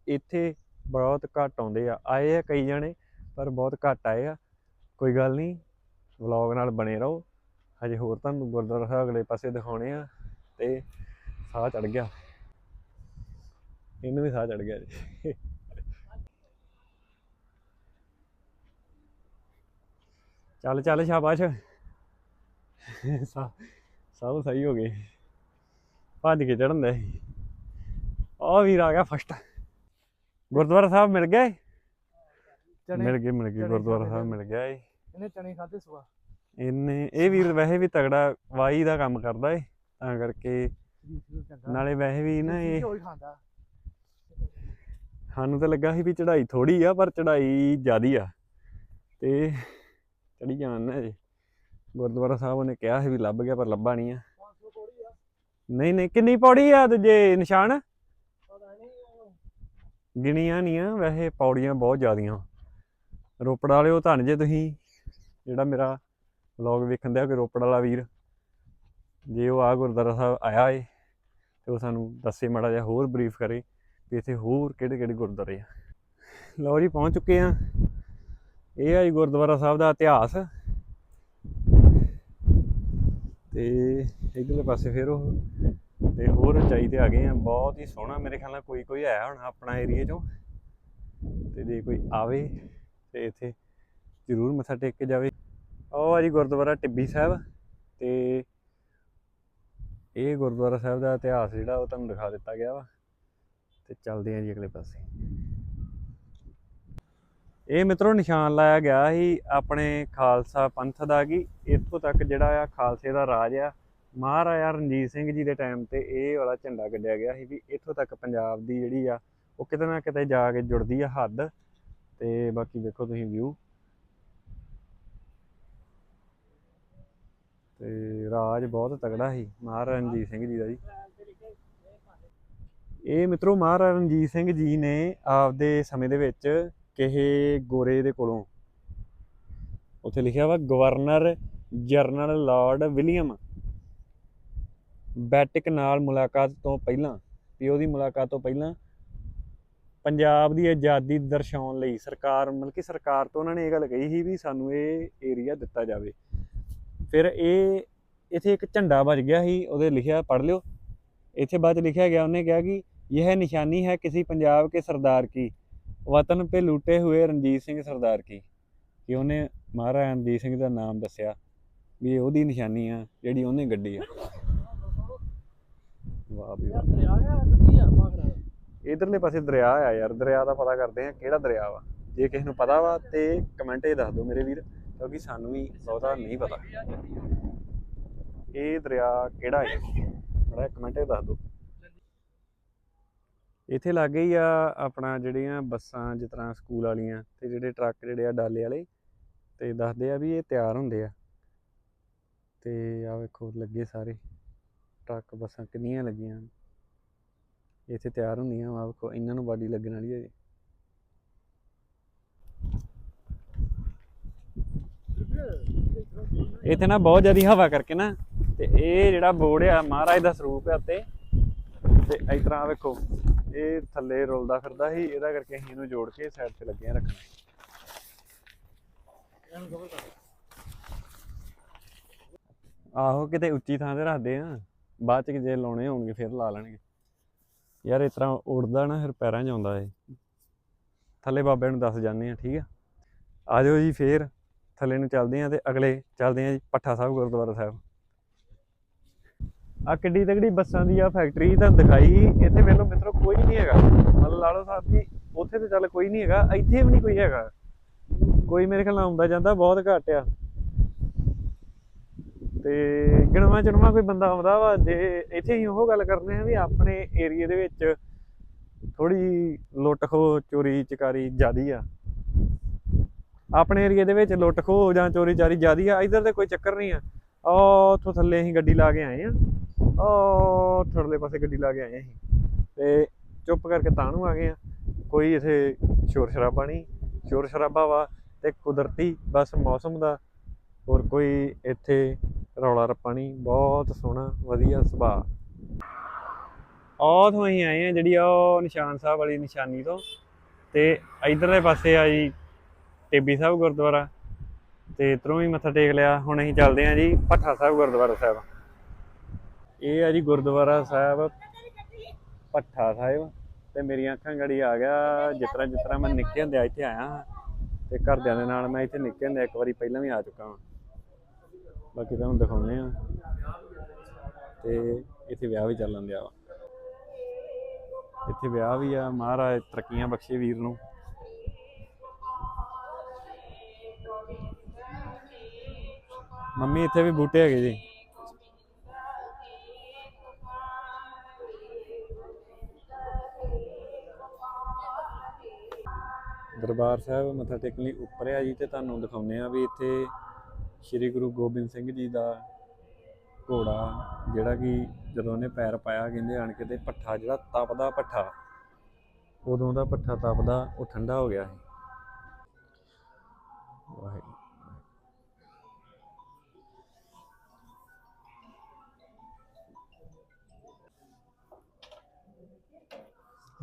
ਇੱਥੇ ਬਹੁਤ ਘੱਟ ਆਉਂਦੇ ਆ। ਆਏ ਆ ਕਈ ਜਣੇ, ਪਰ ਬਹੁਤ ਘੱਟ ਆਏ ਆ। ਕੋਈ ਗੱਲ ਨਹੀਂ ਵਲੌਗ ਨਾਲ ਬਣੇ ਰਹੋ। ਹਜੇ ਹੋਰ ਤੁਹਾਨੂੰ ਗੁਰਦੁਆਰਾ ਸਾਹਿਬ ਅਗਲੇ ਪਾਸੇ ਦਿਖਾਉਣੇ ਆ ਤੇ ਸਾਹ ਚੜ ਗਿਆ। ਇਹਨੂੰ ਵੀ ਸਾਹ ਚੜ ਗਿਆ ਜੀ। ਚੱਲ ਚੱਲ ਸ਼ਾਬਾਸ਼। ਸਭ ਸਹੀ ਹੋ ਗਏ। ਭੱਜ ਕੇ ਚੜਨ ਦੇ। ਆ ਵੀਰ ਆ ਗਿਆ ਫਸਟ ਗੁਰਦੁਆਰਾ ਸਾਹਿਬ ਮਿਲ ਗਏ? ਮਿਲ ਗਏ ਮਿਲ ਗਏ। ਗੁਰਦੁਆਰਾ ਸਾਹਿਬ। ਮਿਲ ਗਿਆ ਏ। ਇਹਨੇ ਚਣੇ ਖਾਦੇ ਸੁਆ ਇਹਨੇ ਇਹ ਵੀਰ ਵੈਸੇ ਵੀ ਤਗੜਾ ਵਾਈ ਦਾ ਕੰਮ ਕਰਦਾ ਏ ਤਾਂ ਕਰਕੇ ਨਾਲੇ ਵੈਸੇ ਵੀ ਨਾ ਇਹ ਖਾਂਦਾ। ਸਾਨੂੰ ਤਾਂ ਲੱਗਾ ਸੀ ਵੀ ਚੜ੍ਹਾਈ ਥੋੜੀ ਆ ਪਰ ਚੜ੍ਹਾਈ ਜ਼ਿਆਦੀ ਆ। ਤੇ ਚੜੀ ਜਾਣ ਨਾ ਜੀ ਗੁਰਦੁਆਰਾ ਸਾਹਿਬ ਉਹਨੇ ਕਿਹਾ ਸੀ ਵੀ ਲੱਭ ਗਿਆ ਪਰ ਲੱਭਾ ਨਹੀਂ ਆ। 500 ਕੋੜੀ ਆ। ਨਹੀਂ ਨਹੀਂ ਕਿੰਨੀ ਪੌੜੀ ਆ ਦੂਜੇ ਨਿਸ਼ਾਨ? ਗਿਣੀਆਂ ਨਹੀਂ ਆ ਵੈਸੇ ਪੌੜੀਆਂ ਬਹੁਤ ਜ਼ਿਆਦੀਆਂ। ਰੋਪੜ ਵਾਲਿਓ ਧੰਨ ਜੇ ਤੁਸੀਂ। ਜਿਹੜਾ ਮੇਰਾ ਵਲੌਗ ਵੇਖਣ ਦਿਆ ਕੋਈ ਰੋਪੜ ਵਾਲਾ ਵੀਰ, ਜੇ ਉਹ ਆ ਗੁਰਦੁਆਰਾ ਸਾਹਿਬ ਆਇਆ ਏ, ਤੇ ਉਹ ਸਾਨੂੰ ਦੱਸੇ ਮਾੜਾ ਜਿਹਾ ਹੋਰ ਬਰੀਫ ਕਰੇ ਵੀ ਇੱਥੇ ਹੋਰ ਕਿਹੜੇ ਕਿਹੜੇ ਗੁਰਦੁਆਰੇ ਆ। ਲਓ ਜੀ, ਪਹੁੰਚ ਚੁੱਕੇ ਆ ਇਹ ਆ ਜੀ ਗੁਰਦੁਆਰਾ ਸਾਹਿਬ ਦਾ ਇਤਿਹਾਸ। ਤੇ ਇਧਰਲੇ ਪਾਸੇ ਫਿਰ ਉਹ, ਤੇ ਹੋਰ ਉਚਾਈ ਤੇ ਆ ਗਏ ਆ ਬਹੁਤ ਹੀ ਸੋਹਣਾ ਮੇਰੇ ਖਿਆਲ ਨਾਲ ਕੋਈ ਕੋਈ ਆਇਆ ਹੋਣਾ ਆਪਣਾ ਏਰੀਆ ਚੋਂ। ਤੇ ਜੇ ਕੋਈ ਆਵੇ, ਤੇ ਇੱਥੇ ਜ਼ਰੂਰ ਮੱਥਾ ਟੇਕ ਕੇ ਜਾਵੇ। ਉਹ ਆ ਜੀ ਗੁਰਦੁਆਰਾ ਟਿੱਬੀ ਸਾਹਿਬ ਤੇ ਇਹ ਗੁਰਦੁਆਰਾ ਸਾਹਿਬ ਦਾ ਇਤਿਹਾਸ ਜਿਹੜਾ ਉਹ ਤੁਹਾਨੂੰ ਦਿਖਾ ਦਿੱਤਾ ਗਿਆ ਵਾ ਤੇ ਚੱਲਦੇ ਆ ਜੀ ਅਗਲੇ ਪਾਸੇ। ਇਹ ਮਿੱਤਰੋ ਨਿਸ਼ਾਨ ਲਾਇਆ ਗਿਆ ਸੀ ਆਪਣੇ ਖਾਲਸਾ ਪੰਥ ਦਾ ਕਿ ਇੱਥੋਂ ਤੱਕ ਜਿਹੜਾ ਆ ਖਾਲਸੇ ਦਾ ਰਾਜ ਆ, ਮਹਾਰਾਜਾ ਰਣਜੀਤ ਸਿੰਘ ਜੀ ਦੇ ਟਾਈਮ ਤੇ ਇਹ ਵਾਲਾ ਝੰਡਾ ਗੱਡਿਆ ਗਿਆ ਸੀ ਵੀ ਇੱਥੋਂ ਤੱਕ ਪੰਜਾਬ ਦੀ ਜਿਹੜੀ ਆ, ਉਹ ਕਿਤੇ ਨਾ ਕਿਤੇ ਜਾ ਕੇ ਜੁੜਦੀ ਆ ਹੱਦ। ਤੇ ਬਾਕੀ ਵੇਖੋ ਤੁਸੀਂ ਵਿਊ ਤੇ ਰਾਜ ਬਹੁਤ ਤਗੜਾ ਸੀ ਮਹਾਰਾਜਾ ਰਣਜੀਤ ਸਿੰਘ ਜੀ ਦਾ ਜੀ। ਇਹ ਮਿੱਤਰੋ ਮਹਾਰਾਜਾ ਰਣਜੀਤ ਸਿੰਘ ਜੀ ਨੇ ਆਪਦੇ ਸਮੇਂ ਦੇ ਵਿੱਚ ਕਿਸੇ ਗੋਰੇ ਦੇ ਕੋਲੋਂ ਉੱਥੇ ਲਿਖਿਆ ਵਾ, governor general lord William, Bentinck ਨਾਲ ਮੁਲਾਕਾਤ ਤੋਂ ਪਹਿਲਾਂ ਵੀ ਉਹਦੀ ਮੁਲਾਕਾਤ ਤੋਂ ਪਹਿਲਾਂ ਪੰਜਾਬ ਦੀ ਆਜ਼ਾਦੀ ਦਰਸਾਉਣ ਲਈ ਸਰਕਾਰ, ਮਤਲਬ ਕਿ ਸਰਕਾਰ ਤੋਂ ਉਹਨਾਂ ਨੇ ਇਹ ਗੱਲ ਕਹੀ ਸੀ ਵੀ ਸਾਨੂੰ ਇਹ ਏਰੀਆ ਦਿੱਤਾ ਜਾਵੇ। ਫਿਰ ਇਹ ਇੱਥੇ ਇੱਕ ਝੰਡਾ ਵੱਜ ਗਿਆ ਸੀ ਉਹਦੇ ਲਿਖਿਆ ਪੜ ਲਿਓ। ਇੱਥੇ ਬਾਅਦ ਲਿਖਿਆ ਗਿਆ ਉਹਨੇ ਕਿਹਾ ਕਿ ਇਹ ਨਿਸ਼ਾਨੀ ਹੈ ਕਿਸੇ ਪੰਜਾਬ ਕੇ ਸਰਦਾਰ ਕੀ ਵਤਨ 'ਤੇ ਲੁੱਟੇ ਹੋਏ ਰਣਜੀਤ ਸਿੰਘ ਸਰਦਾਰ ਕੀ। ਕਿ ਉਹਨੇ ਮਹਾਰਾਜਾ ਰਣਜੀਤ ਸਿੰਘ ਦਾ ਨਾਮ ਦੱਸਿਆ ਵੀ ਇਹ ਉਹਦੀ ਨਿਸ਼ਾਨੀ ਆ ਜਿਹੜੀ ਉਹਨੇ ਗੱਡੀ ਆ। ਵਾਹ ਵੀ ਵਾਹ। ਇਧਰਲੇ ਪਾਸੇ ਦਰਿਆ ਆ ਯਾਰ ਦਰਿਆ ਦਾ ਪਤਾ ਕਰਦੇ ਆ ਕਿਹੜਾ ਦਰਿਆ ਵਾ। ਜੇ ਕਿਸੇ ਨੂੰ ਪਤਾ ਵਾ ਤੇ ਕਮੈਂਟ ਇਹ ਦੱਸ ਦਿਓ ਮੇਰੇ ਵੀਰ। ਕਿਉਂਕਿ ਸਾਨੂੰ ਵੀ ਬਹੁਤਾ ਨਹੀਂ ਪਤਾ। ਇਹ ਦਰਿਆ ਕਿਹੜਾ ਹੈ? ਬੜਾ ਕਮੈਂਟ 'ਚ ਦੱਸ ਦਿਓ। ਇੱਥੇ ਲੱਗੇ ਹੀ ਆ ਆਪਣਾ ਜਿਹੜੀਆਂ ਬੱਸਾਂ, ਜਿਸ ਤਰ੍ਹਾਂ ਸਕੂਲ ਵਾਲੀਆਂ ਤੇ ਜਿਹੜੇ ਟਰੱਕ ਜਿਹੜੇ ਆ ਡਾਲੇ ਵਾਲੇ ਤੇ ਦੱਸਦੇ ਆ ਵੀ ਇਹ ਤਿਆਰ ਹੁੰਦੇ ਆ। ਤੇ ਆ ਵੇਖੋ ਲੱਗੇ ਸਾਰੇ, ਟਰੱਕ ਬੱਸਾਂ ਕਿੰਨੀਆਂ ਲੱਗੀਆਂ। ਇੱਥੇ ਤਿਆਰ ਹੁੰਦੀਆਂ ਵਾ ਵੇਖੋ, ਇਹਨਾਂ ਨੂੰ ਬਾਡੀ ਲੱਗਣ ਵਾਲੀ ਹੈ। ਇਹ ਤੇ ਨਾ ਬਹੁਤ ਜ਼ਿਆਦਾ ਹਵਾ ਕਰਕੇ ਨਾ, ਤੇ ਇਹ ਜਿਹੜਾ ਬੋਰਡ ਆ ਮਹਾਰਾਜ ਦਾ ਸਰੂਪ ਆ ਤੇ ਤੇ ਇਸ ਤਰ੍ਹਾਂ ਵੇਖੋ, ਇਹ ਥੱਲੇ ਰੁਲਦਾ ਫਿਰਦਾ ਸੀ, ਇਹਦਾ ਕਰਕੇ ਅਸੀਂ ਇਹਨੂੰ ਜੋੜ ਕੇ ਸਾਈਡ ਤੇ ਲੱਗੇ ਆ ਆਹੋ, ਕਿਤੇ ਉੱਚੀ ਥਾਂ ਤੇ ਰੱਖਦੇ ਆ, ਬਾਅਦ ਚ ਜੇ ਲਾਉਣੇ ਹੋਣਗੇ, ਫਿਰ ਲਾ ਲੈਣਗੇ। ਯਾਰ ਇਸ ਤਰ੍ਹਾਂ ਉੜਦਾ ਨਾ, ਫਿਰ ਪੈਰਾਂ 'ਚ ਆਉਂਦਾ ਏ ਥੱਲੇ ਬਾਬੇ ਨੂੰ ਦੱਸ ਜਾਂਦੇ ਆ ਠੀਕ ਆ? ਆ ਜੀ ਫੇਰ। ਥੱਲੇ ਨੂੰ ਚੱਲਦੇ ਆ ਤੇ ਅਗਲੇ ਚੱਲਦੇ ਆ ਜੀ ਪੱਠਾ ਸਾਹਿਬ, ਗੁਰਦੁਆਰਾ ਸਾਹਿਬ। ਆ ਕਿੱਡੀ ਤਗੜੀ ਬੱਸਾਂ ਦੀ ਆ ਫੈਕਟਰੀ ਤੁਹਾਨੂੰ ਦਿਖਾਈ ਇੱਥੇ ਵੇਖ ਮਿੱਤਰੋ ਕੋਈ ਨਹੀਂ ਹੈਗਾ। ਮਤਲਬ ਲਾ ਲਓ ਸਾਹਿਬ ਜੀ, ਉੱਥੇ ਤੇ ਚੱਲ ਕੋਈ ਨਹੀਂ ਹੈਗਾ, ਇੱਥੇ ਵੀ ਨਹੀਂ ਕੋਈ ਹੈਗਾ। ਕੋਈ ਮੇਰੇ ਖਿਆਲ ਆਉਂਦਾ ਜਾਂਦਾ, ਬਹੁਤ ਘੱਟ ਆ। ਤੇ ਗਿਣਵਾ ਚੁਣਵਾ ਕੋਈ ਬੰਦਾ ਆਉਂਦਾ ਵਾ, ਜੇ ਇੱਥੇ ਹੀ ਉਹ ਗੱਲ ਕਰਨੇ ਆ ਵੀ ਆਪਣੇ ਏਰੀਏ ਦੇ ਵਿੱਚ ਥੋੜੀ ਲੁੱਟ ਖੋ ਚੋਰੀ ਚਕਾਰੀ ਜ਼ਿਆਦੀ ਆ। ਆਪਣੇ ਏਰੀਏ ਦੇ ਵਿੱਚ ਲੁੱਟ ਖੋ ਜਾਂ ਚੋਰੀ ਚਾਰੀ ਜ਼ਿਆਦੀ ਆ, ਇਧਰ ਤੇ ਕੋਈ ਚੱਕਰ ਨਹੀਂ ਆ। ਉਹ ਉੱਥੋਂ ਥੱਲੇ ਅਸੀਂ ਗੱਡੀ ਲਾ ਕੇ ਆਏ ਆ। ਉਹ ਥੱਲੇ ਪਾਸੇ ਗੱਡੀ ਲਾ ਕੇ ਆਏ ਅਸੀਂ। ਤੇ ਚੁੱਪ ਕਰਕੇ ਤਾਂ ਨੂੰ ਆ ਗਏ ਆ। ਕੋਈ ਇਥੇ ਸ਼ੋਰ ਸ਼ਰਾਬਾ ਨਹੀਂ, ਸ਼ੋਰ ਸ਼ਰਾਬਾ ਵਾ ਤੇ ਕੁਦਰਤੀ ਬਸ ਮੌਸਮ ਦਾ। ਹੋਰ ਕੋਈ ਇੱਥੇ ਰੌਲਾ ਰੱਪਾ ਨਹੀਂ, ਬਹੁਤ ਸੋਹਣਾ, ਵਧੀਆ ਸੁਭਾਅ। ਉਹ ਤੋਂ ਅਸੀਂ ਆਏ ਆ ਜਿਹੜੀ ਆ ਉਹ ਨਿਸ਼ਾਨ ਸਾਹਿਬ ਵਾਲੀ ਨਿਸ਼ਾਨੀ ਤੋਂ। ਤੇ ਇਧਰਲੇ ਪਾਸੇ ਆ ਜੀ ਟੇਬੀ ਸਾਹਿਬ ਗੁਰਦੁਆਰਾ ਤੇ ਇੱਧਰੋਂ ਵੀ ਮੱਥਾ ਟੇਕ ਲਿਆ, ਹੁਣ ਅਸੀਂ ਚੱਲਦੇ ਆ ਜੀ ਭੱਠਾ ਸਾਹਿਬ ਗੁਰਦੁਆਰਾ ਸਾਹਿਬ। ਇਹ ਆ ਜੀ ਗੁਰਦੁਆਰਾ ਸਾਹਿਬ, ਭੱਠਾ ਸਾਹਿਬ। ਤੇ ਮੇਰੀਆਂ ਅੱਖਾਂ ਗੜੀ ਆ ਗਿਆ ਜਿਸ ਤਰ੍ਹਾਂ ਜਿਸ ਤਰ੍ਹਾਂ ਮੈਂ ਨਿੱਕੇ ਹੁੰਦੇ ਇੱਥੇ ਆਇਆ ਹਾਂ। ਤੇ ਘਰਦਿਆਂ ਦੇ ਨਾਲ ਮੈਂ ਇੱਥੇ ਨਿੱਕੇ ਹੁੰਦੇ ਇੱਕ ਵਾਰੀ ਪਹਿਲਾਂ ਵੀ ਆ ਚੁੱਕਾ ਹਾਂ ਬਾਕੀ ਤੁਹਾਨੂੰ ਦਿਖਾਉਂਦੇ ਆ ਤੇ ਇੱਥੇ ਵਿਆਹ ਵੀ ਚੱਲਣ ਦਿਆ ਵਾ। ਇੱਥੇ ਵਿਆਹ ਵੀ ਆ, ਮਹਾਰਾਜ ਤਰੱਕੀਆਂ ਬਖਸ਼ੇ ਵੀਰ ਨੂੰ। ਮੰਮੀ ਇੱਥੇ ਵੀ ਬੂਟੇ ਹੈਗੇ ਜੀ। ਦਰਬਾਰ ਸਾਹਿਬ ਮੱਥਾ ਟੇਕਣ ਲਈ ਉੱਪਰ ਆ ਜੀ ਤੇ ਤੁਹਾਨੂੰ ਦਿਖਾਉਂਦੇ ਆ ਵੀ ਇੱਥੇ ਸ੍ਰੀ ਗੁਰੂ ਗੋਬਿੰਦ ਸਿੰਘ ਜੀ ਦਾ ਘੋੜਾ, ਜਿਹੜਾ ਕਿ ਜਦੋਂ ਉਹਨੇ ਪੈਰ ਪਾਇਆ ਕਹਿੰਦੇ ਆਣ ਕੇ ਤੇ ਪੱਠਾ ਜਿਹੜਾ ਤਪਦਾ ਪੱਠਾ, ਉਦੋਂ ਦਾ ਪੱਠਾ ਤਪਦਾ, ਉਹ ਠੰਡਾ ਹੋ ਗਿਆ ਸੀ। ਵਾਹਿਗੁਰੂ।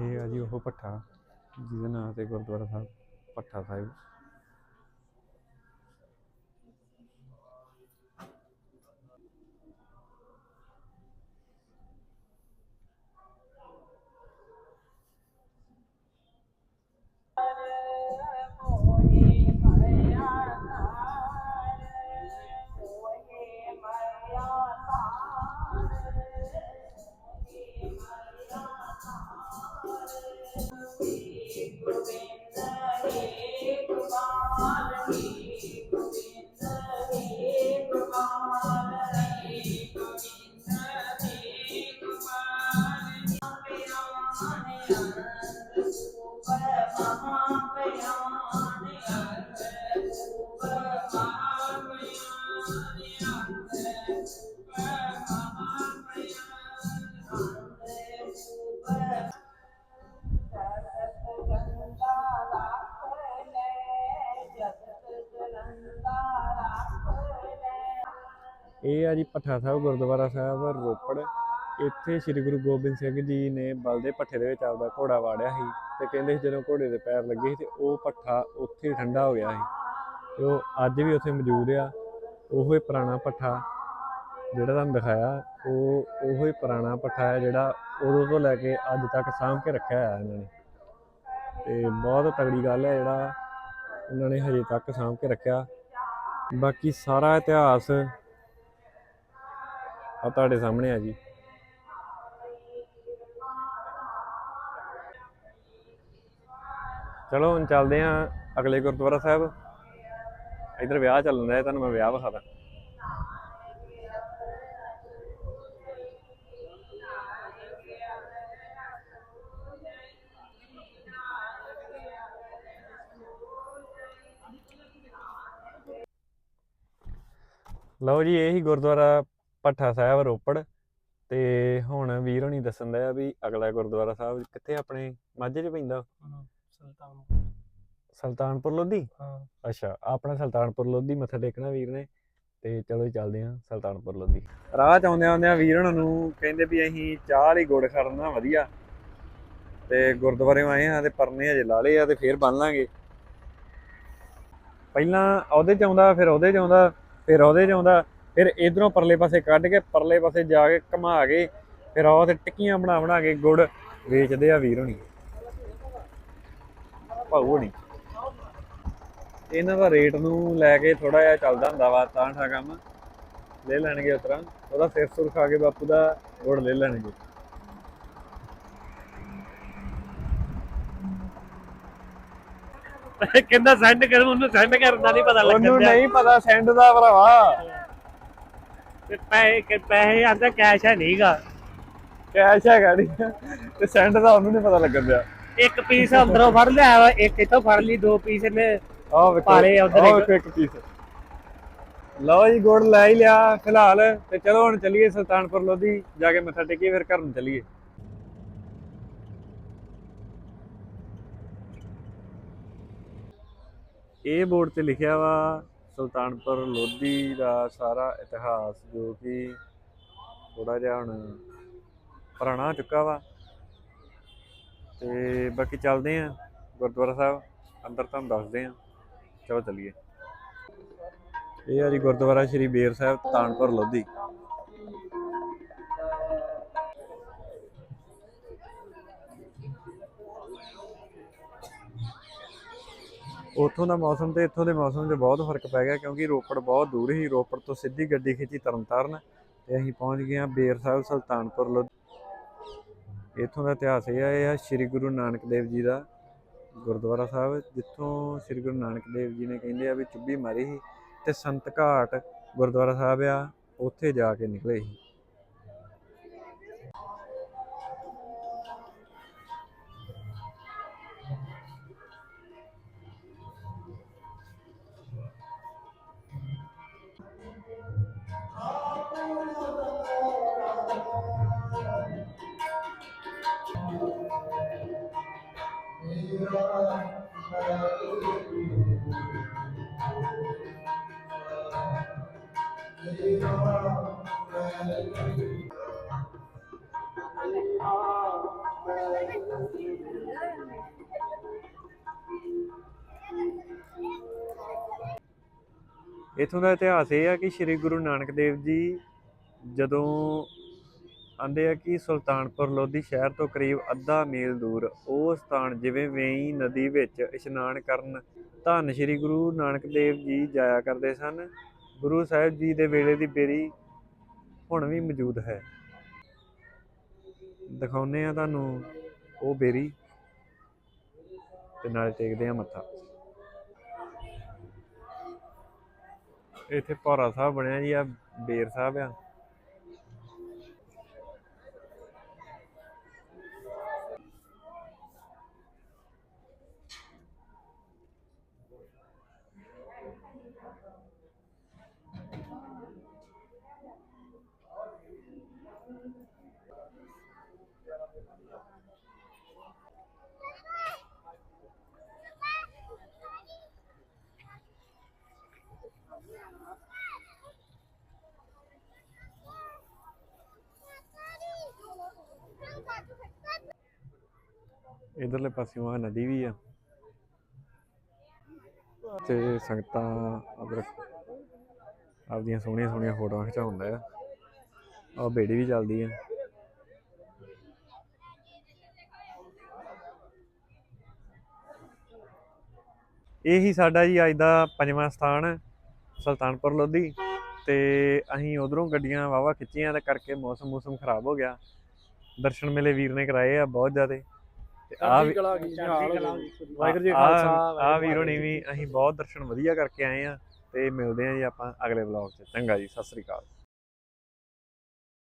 ਇਹ ਆ ਜੀ ਉਹ ਭੱਠਾ ਜਿਹਦੇ ਨਾਂ ਤੇ ਗੁਰਦੁਆਰਾ ਸਾਹਿਬ ਭੱਠਾ ਸਾਹਿਬ। ਇਹ ਆ ਜੀ ਭੱਠਾ ਸਾਹਿਬ, ਗੁਰਦੁਆਰਾ ਸਾਹਿਬ, ਰੋਪੜ। ਇੱਥੇ ਸ੍ਰੀ ਗੁਰੂ ਗੋਬਿੰਦ ਸਿੰਘ ਜੀ ਨੇ ਬਲਦੇ ਭੱਠੇ ਦੇ ਵਿੱਚ ਆਪਦਾ ਘੋੜਾ ਵਾੜਿਆ ਸੀ ਤੇ ਕਹਿੰਦੇ ਸੀ ਜਦੋਂ ਘੋੜੇ ਦੇ ਪੈਰ ਲੱਗੇ ਸੀ ਤੇ ਉਹ ਭੱਠਾ ਉੱਥੇ ਹੀ ਠੰਡਾ ਹੋ ਗਿਆ ਸੀ। ਤੇ ਉਹ ਅੱਜ ਵੀ ਉੱਥੇ ਮੌਜੂਦ ਆ। ਉਹੋ ਹੀ ਪੁਰਾਣਾ ਭੱਠਾ ਜਿਹੜਾ ਤੁਹਾਨੂੰ ਦਿਖਾਇਆ, ਉਹ ਉਹੋ ਹੀ ਪੁਰਾਣਾ ਭੱਠਾ ਹੈ ਜਿਹੜਾ ਉਦੋਂ ਤੋਂ ਲੈ ਕੇ ਅੱਜ ਤੱਕ ਸਾਂਭ ਕੇ ਰੱਖਿਆ ਹੋਇਆ ਇਹਨਾਂ ਨੇ। ਤੇ ਬਹੁਤ ਤਗੜੀ ਗੱਲ ਹੈ ਜਿਹੜਾ ਉਹਨਾਂ ਨੇ ਹਜੇ ਤੱਕ ਸਾਂਭ ਕੇ ਰੱਖਿਆ। ਬਾਕੀ ਸਾਰਾ ਇਤਿਹਾਸ ਆ ਤੁਹਾਡੇ ਸਾਹਮਣੇ ਆ ਜੀ। ਚਲੋ ਹੁਣ ਚੱਲਦੇ ਆਂ ਅਗਲੇ ਗੁਰਦੁਆਰਾ ਸਾਹਿਬ। ਇਧਰ ਵਿਆਹ ਚੱਲਣ ਰਿਹਾ ਤੁਹਾਨੂੰ ਮੈਂ ਵਿਆਹ ਵਿਖਾਦਾ। ਲਓ ਜੀ, ਇਹੀ ਗੁਰਦੁਆਰਾ ਭੱਠਾ ਸਾਹਿਬ ਰੋਪੜ। ਤੇ ਹੁਣ ਵੀਰ ਹੋਣੀ ਦੱਸਣ ਦਾ ਵੀ ਅਗਲਾ ਗੁਰਦੁਆਰਾ ਸਾਹਿਬ ਕਿੱਥੇ ਆਪਣੇ? ਮਾਝੇ 'ਚ ਪੈਂਦਾ? ਸੁਲਤਾਨ ਸੁਲਤਾਨਪੁਰ। ਲੋਧੀ? ਹਾਂ। ਅੱਛਾ ਆਪਣਾ ਸੁਲਤਾਨਪੁਰ ਲੋਧੀ ਮੱਥਾ ਟੇਕਣਾ ਵੀਰ ਨੇ। ਤੇ ਚਲੋ ਚੱਲਦੇ ਆਂ ਸੁਲਤਾਨਪੁਰ ਲੋਧੀ। ਰਾਹ ਚ ਆਉਂਦੇ ਆਉਂਦੇ ਵੀਰ ਹੋਣਾ ਨੂੰ ਕਹਿੰਦੇ ਵੀ ਅਸੀਂ ਚਾਹ ਵਾਲੀ ਗੁੜ ਖੜਨਾ ਵਧੀਆ। ਤੇ ਗੁਰਦੁਆਰੇ ਆਏ ਆ ਤੇ ਪਰਨੇ ਹਜੇ ਲਾ ਲਏ ਆ ਤੇ ਫੇਰ ਬੰਨ ਲਾਂਗੇ। ਪਹਿਲਾਂ ਉਹਦੇ ਚ ਆਉਂਦਾ ਫਿਰ ਉਹਦੇ ਚ ਆਉਂਦਾ ਫਿਰ ਉਹਦੇ ਚ ਆਉਂਦਾ। ਫਿਰ ਇਧਰੋਂ ਪਰਲੇ ਪਾਸੇ ਕੱਢ ਕੇ ਪਰਲੇ ਪਾਸੇ ਜਾ ਕੇ ਘੁਮਾ ਕੇ ਫਿਰ ਉਹ ਤੇ ਟਿੱਕੀਆਂ ਬਣਾ ਬਣਾ ਕੇ ਗੁੜ ਵੇਚਦੇ ਆ ਵੀਰ ਹੋਣੀ। ਭਾਊ ਹੋਣੀ। ਇਹਨਾਂ ਦਾ ਰੇਟ ਨੂੰ ਲੈ ਕੇ ਥੋੜਾ ਜਿਹਾ ਚੱਲਦਾ ਹੁੰਦਾ ਵਾ ਤਾਂ ਠਾ ਕੰਮ। ਲੈ ਲੈਣਗੇ ਉਸ ਤਰ੍ਹਾਂ। ਉਹਦਾ ਸਿਰ ਸੁਰ ਖਾ ਕੇ ਬਾਪੂ ਦਾ ਗੁੜ ਲੈ ਲੈਣਗੇ। ਕਹਿੰਦਾ ਸੈਂਡ ਕਰ ਉਹਨੂੰ ਸੈਂਡ ਕਰਨ ਦਾ ਨਹੀਂ ਪਤਾ ਉਹਨੂੰ ਲੱਗਦਾ ਨਹੀਂ ਪਤਾ ਸੈਂਡ ਦਾ ਭਰਾਵਾ। ਤੇ ਪੈਸੇ ਪੈਸੇ ਆਂਦਾ ਕੈਸ਼ ਹੈ ਨਹੀਂਗਾ ਕੈਸ਼ ਹੈਗਾ ਨਹੀਂ ਤੇ ਸੈਂਡ ਦਾ ਉਹਨੂੰ ਨਹੀਂ ਪਤਾ ਲੱਗਣ ਦਿਆ। ਇੱਕ ਪੀਸ ਅੰਦਰੋਂ ਫੜ ਲਿਆ ਵਾ ਇੱਕ ਇੱਥੋਂ ਫੜ ਲਈ ਦੋ ਪੀਸ ਨੇ ਆਹ ਵੇਖੋ ਪਾਲੇ ਉੱਧਰ ਇੱਕ। ਪੀਸ ਲਓ ਜੀ ਗੁੜ ਲੈ ਹੀ ਲਿਆ ਫਿਲਹਾਲ। ਤੇ ਚਲੋ ਹੁਣ ਚੱਲੀਏ ਸੁਲਤਾਨਪੁਰ ਲੋਧੀ ਜਾ ਕੇ ਮੱਥਾ ਟੇਕੀਏ ਫਿਰ ਘਰ ਨੂੰ ਚੱਲੀਏ। ਇਹ ਬੋਰਡ ਤੇ ਲਿਖਿਆ ਵਾ ਸੁਲਤਾਨਪੁਰ ਲੋਧੀ ਦਾ ਸਾਰਾ ਇਤਿਹਾਸ ਜੋ ਕਿ ਥੋੜਾ ਜਿਹਾ ਹੁਣ ਪੁਰਾਣਾ ਹੋ ਚੁੱਕਾ ਵਾ। ਤੇ ਬਾਕੀ ਚੱਲਦੇ ਆਂ, ਗੁਰਦੁਆਰਾ ਸਾਹਿਬ, ਅੰਦਰ ਤੁਹਾਨੂੰ ਦੱਸਦੇ ਆਂ। ਚਲੋ ਚੱਲੀਏ। ਇਹ ਆ ਜੀ ਗੁਰਦੁਆਰਾ ਸ਼੍ਰੀ ਬੇਰ ਸਾਹਿਬ, ਤਾਨਪੁਰ ਲੋਧੀ। ਉੱਥੋਂ ਦਾ ਮੌਸਮ ਤੇ ਇੱਥੋਂ ਦੇ ਮੌਸਮ 'ਚ ਬਹੁਤ ਫ਼ਰਕ ਪੈ ਗਿਆ ਕਿਉਂਕਿ ਰੋਪੜ ਬਹੁਤ ਦੂਰ ਹੀ ਰੋਪੜ ਤੋਂ ਸਿੱਧੀ ਗੱਡੀ ਖਿੱਚੀ ਤਰਨਤਾਰਨ ਤੇ ਅਸੀਂ ਪਹੁੰਚ ਗਏ ਹਾਂ ਬੇਰ ਸਾਹਿਬ ਸੁਲਤਾਨਪੁਰ ਲੋ ਇੱਥੋਂ ਦਾ ਇਤਿਹਾਸ ਇਹ ਆ ਇਹ ਆ ਸ੍ਰੀ ਗੁਰੂ ਨਾਨਕ ਦੇਵ ਜੀ ਦਾ ਗੁਰਦੁਆਰਾ ਸਾਹਿਬ, ਜਿੱਥੋਂ ਸ੍ਰੀ ਗੁਰੂ ਨਾਨਕ ਦੇਵ ਜੀ ਨੇ ਕਹਿੰਦੇ ਆ ਵੀ ਚੁੱਭੀ ਮਾਰੀ ਸੀ ਤੇ ਸੰਤ ਘਾਟ ਗੁਰਦੁਆਰਾ ਸਾਹਿਬ ਆ, ਉੱਥੇ ਜਾ ਕੇ ਨਿਕਲੇ ਸੀ। ਇਥੋਂ ਦਾ ਇਤਿਹਾਸ ਇਹ ਆ ਕਿ ਸ੍ਰੀ ਗੁਰੂ ਨਾਨਕ ਦੇਵ ਜੀ ਜਦੋਂ ਆਂਦੇ ਆ ਕਿ ਸੁਲਤਾਨਪੁਰ ਲੋਧੀ ਸ਼ਹਿਰ ਤੋਂ ਕਰੀਬ ਅੱਧਾ ਮੀਲ ਦੂਰ, ਉਹ ਸਥਾਨ ਜਿਵੇਂ ਵੇਈ ਨਦੀ ਵਿੱਚ ਇਸ਼ਨਾਨ ਕਰਨ ਧੰਨ ਸ੍ਰੀ ਗੁਰੂ ਨਾਨਕ ਦੇਵ ਜੀ ਜਾਇਆ ਕਰਦੇ ਸਨ, ਗੁਰੂ ਸਾਹਿਬ ਜੀ ਦੇ ਵੇਲੇ ਦੀ ਬੇਰੀ ਹੁਣ ਵੀ ਮੌਜੂਦ ਹੈ। ਦਿਖਾਉਨੇ ਆ ਤੁਹਾਨੂੰ ਉਹ ਬੇਰੀ ਤੇ ਨਾਲੇ ਟੇਕਦੇ ਆ ਮੱਥਾ। ਇੱਥੇ ਭੌਰਾ ਸਾਹਿਬ ਬਣਿਆ ਜੀ, ਆ ਬੇਰ ਸਾਹਿਬ ਆ। ਇਧਰਲੇ ਪਾਸਿਓਂ ਆ ਨਦੀ ਵੀ ਆ। ਤੇ ਸੰਗਤਾਂ ਅਦਰ ਆਪਦੀਆਂ ਸੋਹਣੀਆਂ ਸੋਹਣੀਆਂ ਫੋਟੋਆਂ ਖਿਚਾਉਂਦਾ ਆ। ਆ ਬੇੜੀ ਵੀ ਚੱਲਦੀ ਆ। ਇਹੀ ਸਾਡਾ ਜੀ ਅੱਜ ਦਾ ਪੰਜਵਾਂ ਸਥਾਨ ਸੁਲਤਾਨਪੁਰ ਲੋਧੀ। ਤੇ ਅਸੀਂ ਉਧਰੋਂ ਗੱਡੀਆਂ ਵਾਵਾ ਖਿੱਚੀਆਂ ਤੇ ਕਰਕੇ ਮੌਸਮ ਮੌਸਮ ਖਰਾਬ ਹੋ ਗਿਆ। ਦਰਸ਼ਨ ਮੇਲੇ ਵੀਰ ਨੇ ਕਰਾਏ ਆ ਬਹੁਤ ਜ਼ਿਆਦੇ। ਤੇ ਆ ਵੀ ਵਾਹਿਗੁਰੂ ਜੀ ਕਾ ਆ ਖਾਲਸਾ ਆ ਵੀਰੋ ਨੇ ਵੀ ਅਸੀਂ ਬਹੁਤ ਦਰਸ਼ਨ ਵਧੀਆ ਕਰਕੇ ਆਏ ਆ ਤੇ ਮਿਲਦੇ ਆ ਜੀ ਆਪਾਂ ਅਗਲੇ ਵਲੌਗ 'ਚ। ਚੰਗਾ ਜੀ ਸਤਿ ਸ੍ਰੀ ਅਕਾਲ।